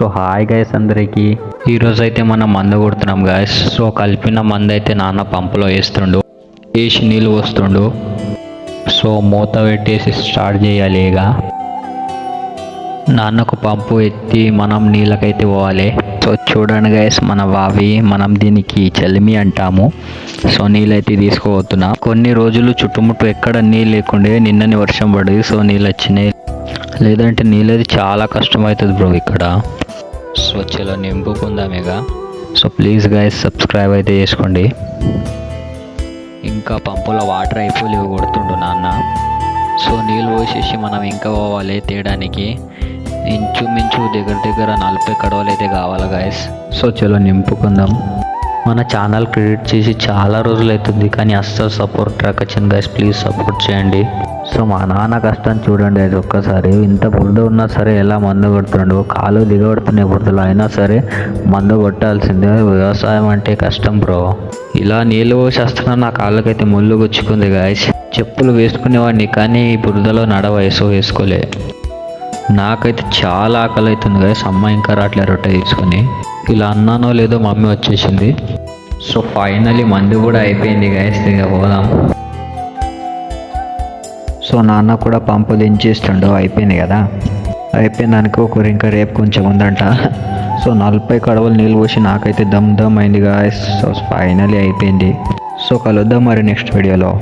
So hi guys అందరికీ. ఈరోజు అయితే మనం మందు కొడుతున్నాం గాయస్ సో కలిపిన మందు అయితే నాన్న పంపులో వేస్తుండు. వేసి నీళ్ళు వస్తుండు సో మూత పెట్టేసి స్టార్ట్ చేయాలి ఇక. నాన్నకు పంపు ఎత్తి మనం నీళ్ళకైతే పోవాలి. సో చూడండి గైస్ మన వావి మనం దీనికి చలిమి అంటాము. సో నీళ్ళైతే తీసుకోబోతున్నా కొన్ని రోజులు చుట్టుముట్టు ఎక్కడ నీళ్ళు లేకుండే నిన్నని వర్షం పడింది. సో నీళ్ళు వచ్చినాయి. లేదంటే నీళ్ళది చాలా కష్టం అవుతుంది బ్రో ఇక్కడ. సో చలో నింపుకుందాం ఇక. సో ప్లీజ్ గైస్ సబ్స్క్రైబ్ అయితే చేసుకోండి. ఇంకా పంపులో వాటర్ అయిపోయి కొడుతుండు నాన్న. సో నీళ్ళు పోసేసి మనం ఇంకా పోవాలి తీయడానికి ఇంచుమించు దగ్గర దగ్గర నలభై కడవలు అయితే కావాలి గాయస్ సో చలో నింపుకుందాం మన ఛానల్ క్రెడిట్ చేసి చాలా రోజులు అవుతుంది కానీ అస్సలు సపోర్ట్ రాకొచ్చింది గాయస్ ప్లీజ్ సపోర్ట్ చేయండి. సో మా నాన్న కష్టం చూడండి అది ఒక్కసారి. ఇంత బురద ఉన్నా సరే ఎలా మందు కొడుతున్నాడు? కాలు దిగబడుతున్నాయి బురదలు. అయినా సరే మందు కొట్టాల్సిందే. వ్యవసాయం అంటే కష్టం బ్రో. ఇలా నీళ్ళు పోసేస్తున్నా నా కాళ్ళకైతే ముళ్ళు గుచ్చుకుంది గాయస్. చెప్పులు వేసుకునేవాడిని కానీ ఈ బురదలో నడ వయసు వేసుకోలే. నాకైతే చాలా ఆకలి అవుతుంది గాయస్. అమ్మ ఇంకా రాట్లే రొట్టె తీసుకుని. ఇలా అన్నానో లేదో మమ్మీ వచ్చేసింది. సో ఫైనలీ మందు కూడా అయిపోయింది గాయస్. ఇక పోదాం. సో నాన్న కూడా పంపు దించేస్తుండో. అయిపోయింది కదా? అయిపోయింది అనుకో ఒకరు ఇంకా రేపు కొంచెం ఉందంట. సో నలభై కడవలు నీళ్ళు పోసి నాకైతే దమ్ దమ్ అయింది గాయస్ సో ఫైనలీ అయిపోయింది. సో కలుద్దాం మరి నెక్స్ట్ వీడియోలో